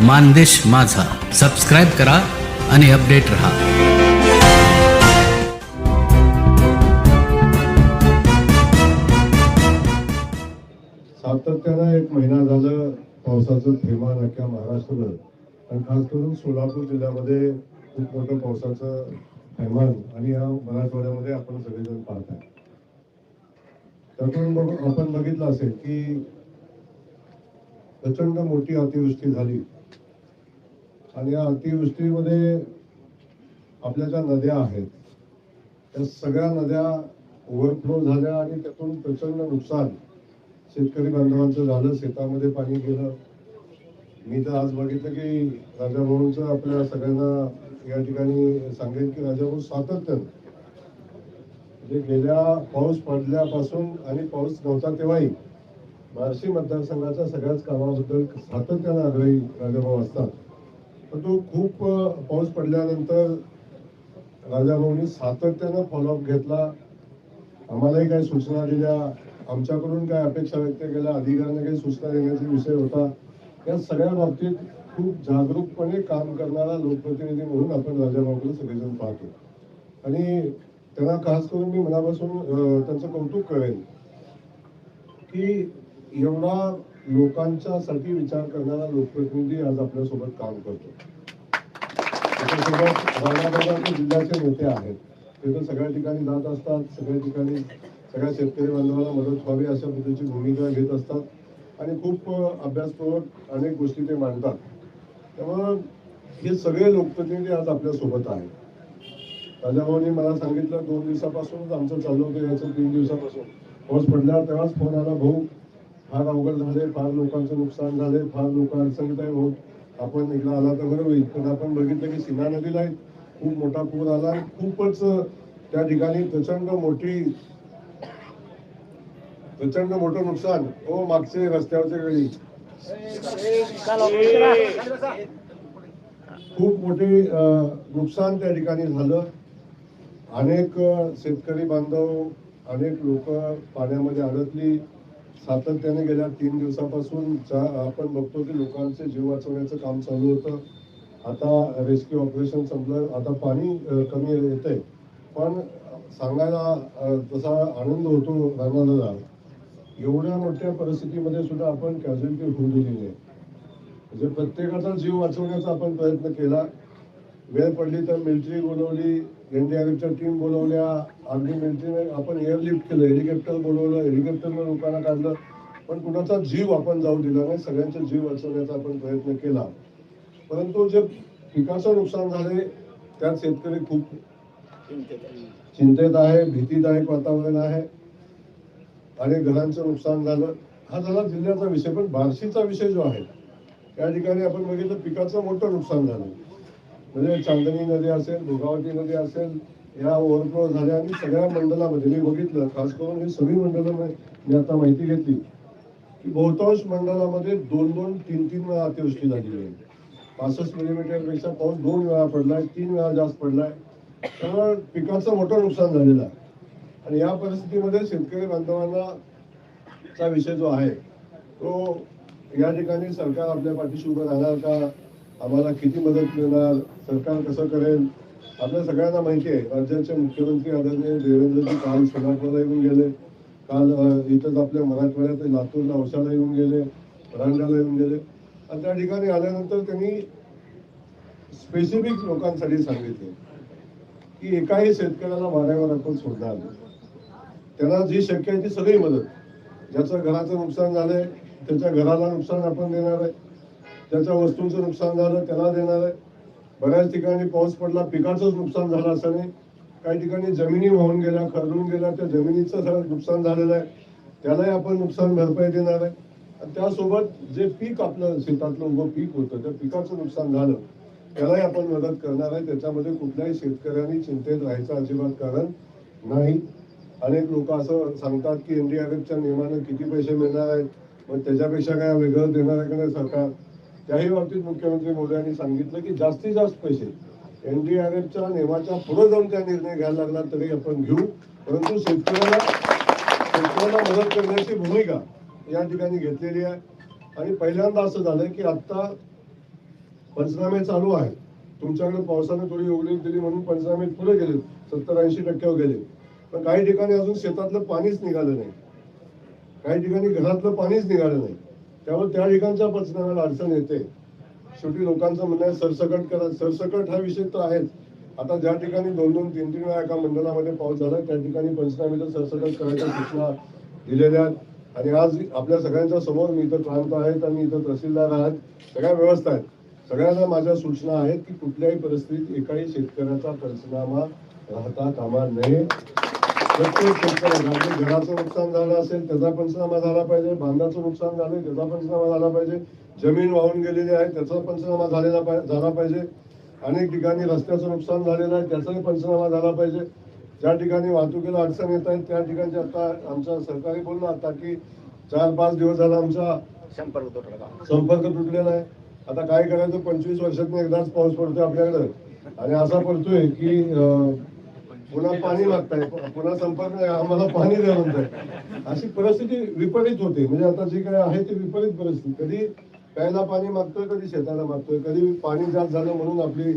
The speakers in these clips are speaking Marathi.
मानदेश माझा. सबस्क्राईब करा आणि अपडेट रहा. सातत्यानं एक महिना झालं पावसाचं थैमान अख्ख्या महाराष्ट्रभर आणि खास करून सोलापूर जिल्ह्यामध्ये खूप मोठं पावसाचं थैमान आणि या मराठवाड्यामध्ये आपण सगळेजण पाहत आहे त्यातून बघ आपण बघितलं असेल की प्रचंड मोठी अतिवृष्टी झाली. आणि या अतिवृष्टीमध्ये आपल्या ज्या नद्या आहेत त्या सगळ्या नद्या ओव्हरफ्लो झाल्या आणि त्यातून प्रचंड नुकसान शेतकरी बांधवांचं झालं शेतामध्ये पाणी गेलं. मी तर आज बघितलं की राजाभाऊंचं आपल्या सगळ्यांना या ठिकाणी सांगेन की राजाभाऊ सातत्यानं म्हणजे गेल्या पाऊस पडल्यापासून आणि पाऊस नव्हता तेव्हाही बार्शी मतदारसंघाच्या सगळ्याच कामाबद्दल सातत्यानं आग्रही राजाभाऊ असतात. परंतु तो खूप पाऊस पडल्यानंतर राजाभाऊंनी सातत्यानं फॉलोअप घेतला. आम्हालाही काही सूचना दिल्या. आमच्याकडून काय अपेक्षा व्यक्त केल्या? अधिकाऱ्यांना काही सूचना देण्याचा विषय होता. या सगळ्या बाबतीत खूप जागरूकपणे काम करणारा लोकप्रतिनिधी म्हणून आपण राजाभाऊकडे सगळेजण पाहतो. आणि त्यांना खास करून मी मनापासून त्यांचं कौतुक करेन की एवढा लोकांच्यासाठी विचार करणारा लोकप्रतिनिधी आज आपल्यासोबत काम करतो. त्याच्यासोबत राणादादा जिल्ह्याचे नेते आहेत. ते तर सगळ्या ठिकाणी जात असतात सगळ्या ठिकाणी सगळ्या शेतकरी बांधवांना मदत व्हावी अशा पद्धतीची भूमिका घेत असतात. आणि खूप अभ्यासपूर्वक अनेक गोष्टी ते मांडतात. त्यामुळं हे सगळे लोकप्रतिनिधी आज आपल्यासोबत आहेत. राजाभाऊनी मला सांगितलं दोन दिवसापासूनच आमचं चालू होतं याचं तीन दिवसापासून. पाऊस पडल्यावर तेव्हाच फोन आला भाऊ फार अवघड झाले फार लोकांचं नुकसान झाले फार लोक अडचणीत आहे भाऊ आपण इकडं आला तर बरं होईल पण आपण बघितलं की सीना नदीला एक खूप मोठा पूर आला आणि खूपच त्या ठिकाणी प्रचंड मोठी प्रचंड मोठं नुकसान. हो मागचे रस्त्यावरचे वेळी खूप मोठे नुकसान त्या ठिकाणी झालं. अनेक शेतकरी बांधव अनेक लोक पाण्यामध्ये अडकली. सातत्याने गेल्या तीन दिवसापासून आपण बघतो की लोकांचे जीव वाचवण्याचं काम चालू होतं. आता रेस्क्यू ऑपरेशन संपलं आता पाणी कमी येत आहे पण सांगायला तसा आनंद होतो राणादादा एवढ्या मोठ्या परिस्थितीमध्ये सुद्धा आपण कॅज्युअलिटी होऊन दिली नाही म्हणजे प्रत्येकाचा जीव वाचवण्याचा आपण प्रयत्न केला. वेळ पडली तर मिलिटरी बोलवली एनडीआरएफच्या टीम बोलवल्या अगदी मिलिटरीने आपण एअरलिफ्ट केलं हेलिकॉप्टर बोलवलं हेलिकॉप्टरनं लोकांना काढलं. पण कुणाचा जीव आपण जाऊ दिला नाही सगळ्यांचा जीव वाचवण्याचा आपण प्रयत्न केला. परंतु जे पिकाचं नुकसान झाले त्यात शेतकरी खूप चिंतेत आहे भीतीदायक वातावरण आहे. आणि घरांचं नुकसान झालं. हा झाला जिल्ह्याचा विषय पण बार्शीचा विषय जो आहे त्या ठिकाणी आपण बघितलं पिकाचं मोठं नुकसान झालं. म्हणजे चांदणी नदी असेल भोगावती नदी असेल या ओव्हरफ्लो झाल्या आणि सगळ्या मंडळामध्ये मी बघितलं खास करून ही सगळी मंडलं मी आता माहिती घेतली की बहुतांश मंडळामध्ये दोन दोन तीन तीन वेळा अतिवृष्टी झालेली आहे. पासष्ट मिलीमीटरपेक्षा पाऊस दोन वेळा पडलाय तीन वेळा जास्त पडलाय. त्यामुळं पिकाचं मोठं नुकसान झालेलं आहे. आणि या परिस्थितीमध्ये शेतकरी बांधवांना चा विषय जो आहे तो या ठिकाणी सरकार आपल्या पाठीशी उभं राहणार का? आम्हाला किती मदत मिळणार सरकार कसं करेल आपल्या सगळ्यांना माहिती आहे. राज्याचे मुख्यमंत्री आदरणीय देवेंद्रजी काल सोलापूरला येऊन गेले. काल इथंच आपल्या मराठवाड्यात लातूरला औषधाला येऊन गेले परांड्याला येऊन गेले. आणि त्या ठिकाणी आल्यानंतर त्यांनी स्पेसिफिक लोकांसाठी सांगितले की एकाही शेतकऱ्याला वाऱ्यावर आपण सोडणार नाही. त्यांना जी शक्य आहे ती सगळी मदत. ज्याचं घराचं नुकसान झालंय त्याच्या घराला नुकसान आपण देणार आहे. ज्याच्या वस्तूंचं नुकसान झालं त्याला देणार आहे. बऱ्याच ठिकाणी पाऊस पडला पिकाचंच नुकसान झालं असं नाही. काही ठिकाणी जमिनी वाहून गेल्या खरडून गेल्या त्या जमिनीचं सगळं नुकसान झालेलं आहे. त्यालाही आपण नुकसान भरपाई देणार आहे. आणि त्यासोबत जे पीक आपलं शेतातलं उभं पीक होतं त्या पिकाचं नुकसान झालं त्यालाही आपण मदत करणार आहे. त्याच्यामध्ये कुठल्याही शेतकऱ्यांनी चिंतेत राहायचं अजिबात कारण नाही. अनेक लोक असं सांगतात की एन डी आर एफच्या नियमानं किती पैसे मिळणार आहेत? मग त्याच्यापेक्षा काय वेगळं देणार आहे का नाही सरकार? त्याही बाबतीत मुख्यमंत्री मोदयांनी सांगितलं की जास्तीत जास्त पैसे एनडीआरएफच्या नियमाच्या पुढे जाऊन त्या निर्णय घ्यायला लागला तरी आपण घेऊ. परंतु शेतकऱ्याला शेतकऱ्याला मदत करण्याची भूमिका या ठिकाणी घेतलेली आहे. आणि पहिल्यांदा असं झालंय की आता पंचनामे चालू आहेत. तुमच्याकडे पावसाने थोडी योगदान दिली म्हणून पंचनामे पुढे गेले सत्तर ऐंशी टक्क्यावर गेले पण काही ठिकाणी अजून शेतातलं पाणीच निघालं नाही. काही ठिकाणी घरातलं पाणीच निघालं नाही. त्यामुळे त्या ठिकाणच्या पचनाला अडचण येते. शेवटी लोकांचं म्हणणं आहे सरसकट करा. सरसकट हा विषय तर आहेच. आता ज्या ठिकाणी दोन दोन तीन तीन वेळा एका मंडळामध्ये पाऊस झाला त्या ठिकाणी पंचनामेचं सरसकट करायच्या सूचना दिलेल्या आहेत. आणि आज आपल्या सगळ्यांच्या समोर मी इथं प्रांत आहेत आणि इथं तहसीलदार आहेत. सगळ्या व्यवस्था आहेत. सगळ्यांना माझ्या सूचना आहेत की कुठल्याही परिस्थितीत एकाही शेतकऱ्याचा पंचनामा राहता कामा नये. प्रत्येक घराचं नुकसान झालं असेल त्याचा पंचनामा झाला पाहिजे बांधाचं नुकसान झालं त्याचा पंचनामा झाला पाहिजे जमीन वाहून गेलेली आहे त्याचा पंचनामा झालेला झाला पाहिजे. अनेक ठिकाणी रस्त्याचं नुकसान झालेलं आहे त्याचाही पंचनामा झाला पाहिजे. ज्या ठिकाणी वाहतुकीला अडचण येत आहे त्या ठिकाणचे आता आमच्या सरकारी बोललं आता की चार पाच दिवस झाला आमचा संपर्क तुटला संपर्क तुटलेला आहे. आता काय करायचं पंचवीस वर्षात एकदाच पाऊस पडतोय आपल्याकडे. आणि असा पडतोय की पुन्हा पाणी मागताय पुन्हा संपर्क नाही आम्हाला पाणी द्या म्हणताय. अशी परिस्थिती विपरीत होते. म्हणजे आता जी काय आहे ती विपरीत परिस्थिती. कधी प्यायला पाणी मागतोय कधी शेताला मागतोय कधी पाणी जास्त झालं म्हणून आपली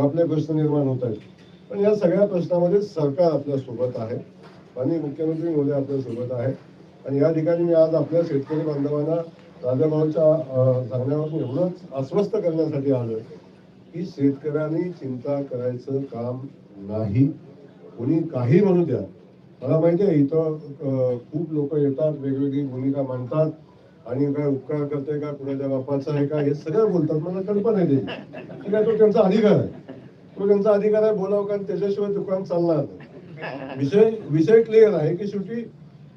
आपले प्रश्न निर्माण होत आहेत. पण या सगळ्या प्रश्नामध्ये सरकार आपल्यासोबत आहे. आणि मुख्यमंत्री मोदी आपल्यासोबत आहे. आणि या ठिकाणी मी आज आपल्या शेतकरी बांधवांना राजाभाऊच्या अं, सांगण्यावरून एवढंच अस्वस्थ करण्यासाठी आलोय की शेतकऱ्यांनी चिंता करायचं काम नाही. कोणी काही म्हणू द्या. मला माहिती आहे इथं खूप लोक येतात वेगवेगळी भूमिका मांडतात. आणि काय उपकार करते का कुणाच्या बापाचा आहे का हे सगळं बोलतात. मला कल्पना आहे त्याची ठीक तो त्यांचा अधिकार आहे. तो त्यांचा अधिकार आहे बोलावं कारण त्याच्याशिवाय दुकान चालणार नाही. विषय विषय क्लिअर आहे की शेवटी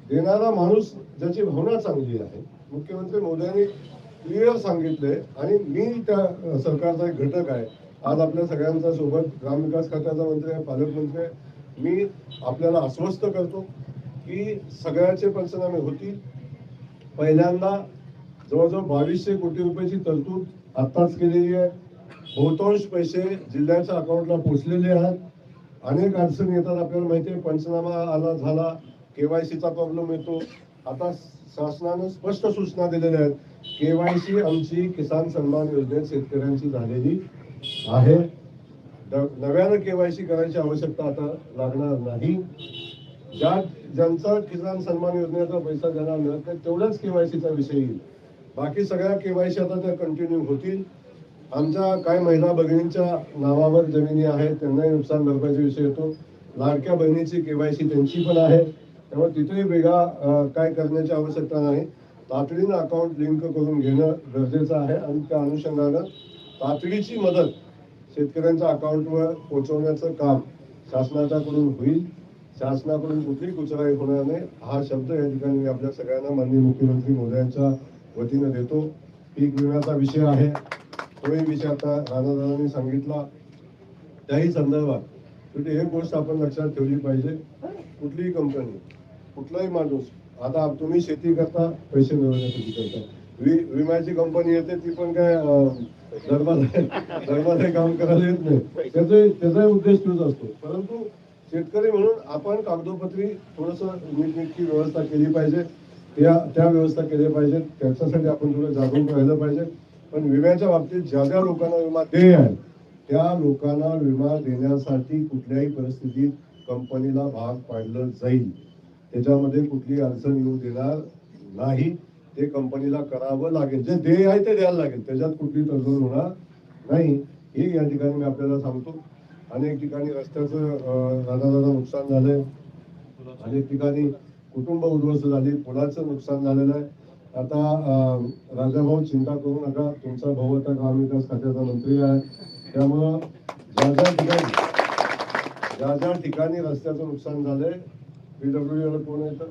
देणारा माणूस ज्याची भावना चांगली आहे मुख्यमंत्री मोदयांनी क्लिअर सांगितले आणि मी त्या सरकारचा एक घटक आहे. आज आपल्या सगळ्यांच्या सोबत ग्रामविकास खात्याचा मंत्री आहे पालकमंत्री आहे. मी आपल्याला आश्वस्त करतो की सगळ्याचे पंचनामे होतील. पहिल्यांदा जवळजवळ बावीसशे कोटी रुपयाची तरतूद आत्ताच केलेली आहे. बहुतांश पैसे जिल्ह्याच्या अकाउंटला पोचलेले आहेत. अनेक अडचणी येतात आपल्याला माहिती आहे. पंचनामा आला झाला केवायसीचा प्रॉब्लेम येतो. आता शासनानं स्पष्ट सूचना दिलेल्या आहेत. केवायसी आमची किसान सन्मान योजनेत शेतकऱ्यांची झालेली आहे. नव्यानं केवायसी करायची आवश्यकता आता लागणार नाही. ज्या ज्यांचा किसान सन्मान योजनेचा पैसा ज्यांना मिळत नाही तेवढ्याच केवायसीचा विषय येईल. बाकी सगळ्या केवायसी आता त्या कंटिन्यू होतील. आमच्या काय महिला बहिणींच्या नावावर जमिनी आहेत त्यांनाही नुकसान भरपाईचा विषय येतो. लाडक्या बहिणीची केवायसी त्यांची पण आहे. त्यामुळे तिथेही वेगळा काय करण्याची आवश्यकता नाही. तातडीनं अकाउंट लिंक करून घेणं गरजेचं आहे आणि त्या अनुषंगानं तातडीची मदत शेतकऱ्यांच्या अकाउंटवर पोहोचवण्याचं काम शासनाच्याकडून होईल. शासनाकडून कुठलीही कुचराई होणार नाही. हा शब्द या ठिकाणी मी आपल्या सगळ्यांना माननीय मुख्यमंत्री मोदयांच्या वतीनं देतो. पीक विम्याचा विषय आहे. तोही विषय आता राणादादांनी सांगितला. त्याही संदर्भात शेवटी एक गोष्ट आपण लक्षात ठेवली पाहिजे. कुठलीही कंपनी कुठलाही माणूस आता तुम्ही शेती करता पैसे मिळवण्यासाठी करता. वि विम्याची कंपनी येते ती पण काय अं, काम करायला येत नाही. त्याचा त्याचाही उद्देश तोच असतो. परंतु शेतकरी म्हणून आपण कागदोपत्री थोडस नीटनेटकी व्यवस्था केली पाहिजे. त्या त्या व्यवस्था केल्या पाहिजेत. त्याच्यासाठी आपण थोडं जागरूक राहिलं पाहिजे. पण विम्याच्या बाबतीत ज्या ज्या लोकांना विमा देय आहे त्या लोकांना विमा देण्यासाठी कुठल्याही परिस्थितीत कंपनीला भाग पाडलं जाईल. त्याच्यामध्ये कुठली अडचण येऊ देणार नाही. ते कंपनीला करावं लागेल. जे देय आहे ते द्यायला लागेल. त्याच्यात कुठली तडजोड होणार नाही. हे या ठिकाणी मी आपल्याला सांगतो. अनेक ठिकाणी रस्त्याचं अं, राधादादा नुकसान झालंय. अनेक ठिकाणी कुटुंब उद्ध्वस्त झाली. पुलाचं नुकसान झालेलं आहे. आता राजाभाऊ चिंता करू नका. तुमचा भाऊ आता ग्रामविकास खात्याचा मंत्री आहे. त्यामुळं ज्या ज्या ठिकाणी ज्या ज्या ठिकाणी रस्त्याचं नुकसान झालंय पीडब्ल्यू कोण येतं?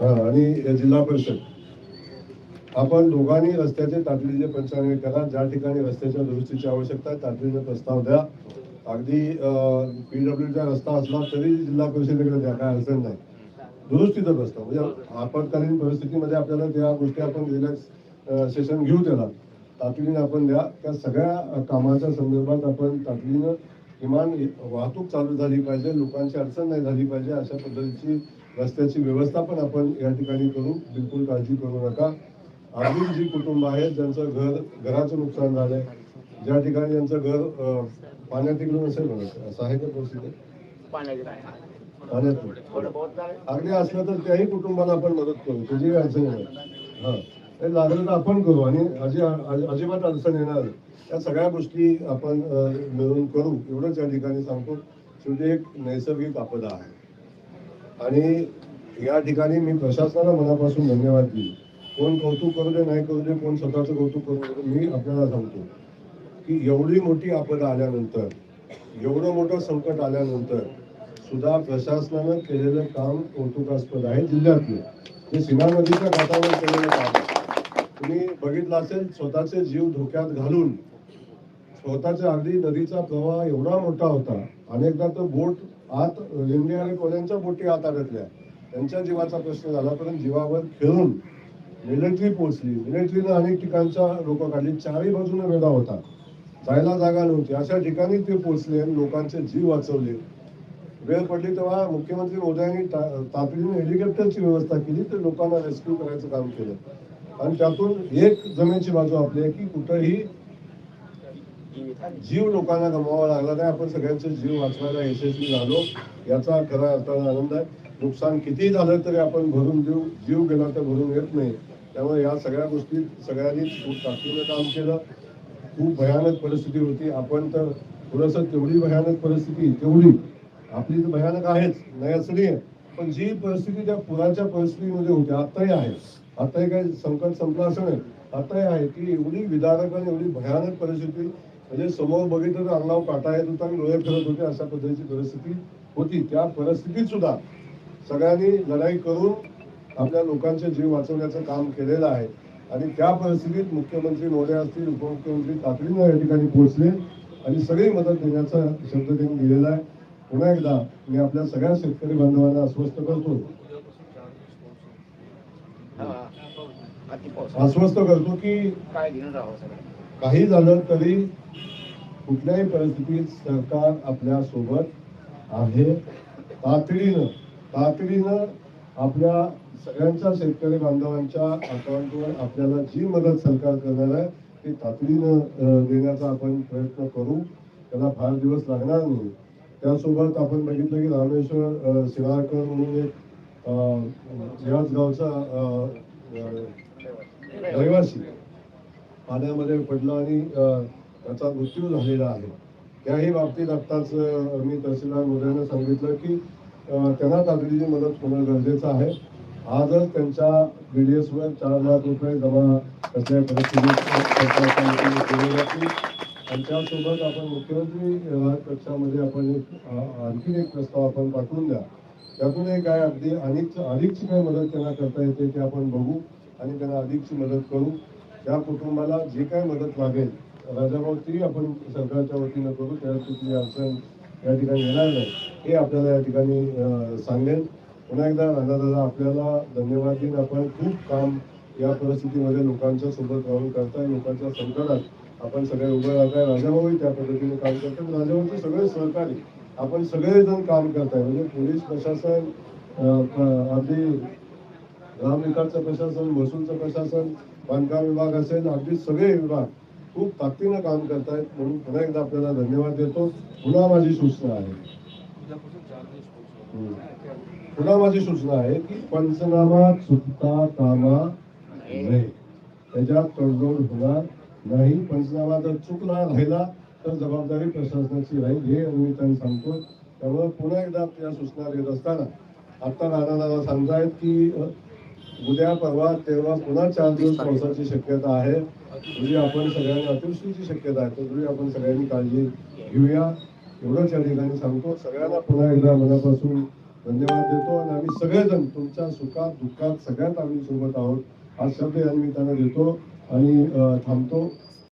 आणि जिल्हा परिषद. आपण दोघांनी रस्त्याचे तातडीचे पंचांग करा ज्या ठिकाणी रस्त्याच्या दुरुस्तीची आवश्यकता आहे तातडीने प्रस्ताव द्या. अगदी पीडब्ल्यूचा रस्ता असला तरी जिल्हा परिषदेकडे द्या काय अडचण नाही. दुरुस्तीचा प्रस्ताव. म्हणजे आपत्कालीन परिस्थितीमध्ये आपल्याला त्या गोष्टी आपण रिलॅक्स सेशन घेऊ त्याला. तातडीने आपण द्या. त्या सगळ्या कामाच्या संदर्भात आपण तातडीनं किमान वाहतूक चालू झाली पाहिजे लोकांची अडचण नाही झाली पाहिजे अशा पद्धतीची रस्त्याची व्यवस्था पण आपण या ठिकाणी करू. बिलकुल काळजी करू नका. अजून जी कुटुंब आहेत ज्यांचं घर घराचं नुकसान झालंय ज्या ठिकाणी ज्यांचं घर पाण्यात नसेल म्हणत असं आहे का परिस्थिती? पाण्यात. अगदी असलं तर त्याही कुटुंबाला आपण मदत करू. त्याची काही अडचण नाही. हा. लागलं तर आपण करू आणि अजी अजिबात अडचण येणार या सगळ्या गोष्टी आपण मिळून करू. एवढंच या ठिकाणी सांगतो. शेवटी एक नैसर्गिक आपदा आहे. आणि या ठिकाणी मी प्रशासनाला मनापासून धन्यवाद देईल कोण कौतुक करू दे नाही करू दे कोण स्वतःचं कौतुक करू दे मी आपल्याला सांगतो की एवढी मोठी आपदा आल्यानंतर एवढं मोठं संकट आल्यानंतर सुद्धा प्रशासनानं केलेलं काम कौतुकास्पद आहे जिल्ह्यातलं. ते सिन्हा नदीच्या काठावर केलेलं काम आहे. तुम्ही बघितलं असेल स्वतःचे जीव धोक्यात घालून स्वतःच्या अगदी नदीचा प्रवाह एवढा मोठा होता. अनेकदा तर बोट आत लिंबे आणि कोल्यांच्या बोटी आत अडकल्या. त्यांच्या जीवाचा प्रश्न झाला परंतु जीवावर खेळून मिलिटरी पोहोचली. मिलिटरीनं अनेक ठिकाणच्या लोक काढली. चारही बाजूने वेढा होता. जायला जागा नव्हती. अशा ठिकाणी ते पोहोचले आणि लोकांचे जीव वाचवले. वेळ पडली तेव्हा मुख्यमंत्री मोदयांनी ता- तातडीने हेलिकॉप्टरची व्यवस्था केली. तर लोकांना रेस्क्यू करायचं काम केलं. आणि त्यातून एक जमेची बाजू आपली आहे की कुठंही जीव लोकांना गमवावा लागला नाही. आपण सगळ्यांचे जीव वाचवायला यशस्वी झालो. याचा खरा अर्थानं आनंद आहे. नुकसान कितीही झालं तरी आपण भरून देऊ. जीव गेला तर भरून येत नाही. त्यामुळे या सगळ्या गोष्टी सगळ्यांनीच खूप ताकदीनं काम केलं. खूप भयानक परिस्थिती होती. आपण तर थोडंसं तेवढी भयानक परिस्थिती तेवढी. आपली तर भयानक आहेच. नाही असं नाही आहे. पण जी परिस्थिती त्या पुराच्या परिस्थितीमध्ये होती आताही आहे. आताही काही संकट संपलं असं नाही आताही आहे की एवढी विदारक आणि एवढी भयानक परिस्थिती. म्हणजे समोर बघितलं तर अंगाव काटा येत होता आणि डोळे फिरत होते अशा पद्धतीची परिस्थिती होती. त्या परिस्थितीत सुद्धा सगळ्यांनी लढाई करून आपल्या लोकांचे जीव वाचवण्याचं काम केलेलं आहे. आणि त्या परिस्थितीत मुख्यमंत्री मोदे असतील उपमुख्यमंत्री तातडीनं या ठिकाणी पोहोचले आणि सगळी मदत देण्याचा शब्द त्यांनी दिलेला आहे. पुन्हा एकदा मी आपल्या सगळ्या शेतकरी बांधवांना आश्वस्त करतो हा. अति पाऊस आश्वस्त करतो की काय घेऊन राहावं सगळं? काही झालं तरी कुठल्याही परिस्थितीत सरकार आपल्यासोबत आहे. तातडीनं तातडीनं आपल्या सगळ्यांच्या शेतकरी बांधवांच्या अकाउंटवर आपल्याला जी मदत सरकार करणार आहे ती तातडीनं देण्याचा आपण प्रयत्न करू. त्याला फार दिवस लागणार नाही. त्यासोबत आपण बघितलं की रामेश्वर शिराळकर म्हणून एक गावचा पडला आणि त्याचा मृत्यू झालेला आहे. त्याही बाबतीत आत्ताच मी तहसीलदार मोदयांना सांगितलं की त्यांना तातडीची मदत होणं गरजेचं आहे. आजच त्यांच्या पी डी एसवर चार लाख रुपये जमा असल्या परिस्थितीत त्यांच्यासोबत आपण मुख्यमंत्री कक्षामध्ये आपण एक आणखीन एक प्रस्ताव आपण पाठवून द्या. त्यातूनही काय अगदी अधिक अधिकची काय मदत त्यांना करता येते ते आपण बघू आणि त्यांना अधिकची मदत करू. त्या कुटुंबाला जे काय मदत लागेल राजाभाऊ ती आपण सरकारच्या वतीनं करू त्या कुठली अडचण या ठिकाणी येणार नाही. हे आपल्याला या ठिकाणी सांगेल. पुन्हा एकदा राजादादा आपल्याला धन्यवाद देईन आपण खूप काम या परिस्थितीमध्ये लोकांच्या सोबत राहून करताय. लोकांच्या संकटात आपण सगळे उभं राहताय. राजाभाऊही त्या पद्धतीने काम करतात. राजाभाऊचे सगळे सहकारी आपण सगळेजण काम करताय. म्हणजे पोलीस प्रशासन अगदी ग्रामविकासचं प्रशासन महसूलचं प्रशासन बांधकाम विभाग असेल अगदी सगळे विभाग खूप ताकदीनं काम करतायत. म्हणून पुन्हा एकदा आपल्याला धन्यवाद देतो. पुन्हा माझी सूचना आहे. पुन्हा माझी सूचना आहे की पंचनामा चुकता कामा नये. त्याच्यात तडजोड होणार नाही. पंचनामा जर चुकला राहिला तर जबाबदारी प्रशासनाची राहील. हे निमित्ताने सांगतो. त्यामुळे पुन्हा एकदा या सूचना देत असताना आता राणादादा सांगतायत की उद्या परवा तेव्हा पुन्हा चार दिवस पावसाची शक्यता आहे. म्हणजे आपण सगळ्यांनी अतिवृष्टीची शक्यता आहे. तरी आपण सगळ्यांनी काळजी घेऊया. एवढंच या ठिकाणी सांगतो. सगळ्यांना पुन्हा एकदा मनापासून धन्यवाद देतो आणि आम्ही सगळेजण तुमच्या सुखात दुःखात सगळ्यात आम्ही सोबत आहोत. हा शब्द या निमित्तानं देतो आणि थांबतो.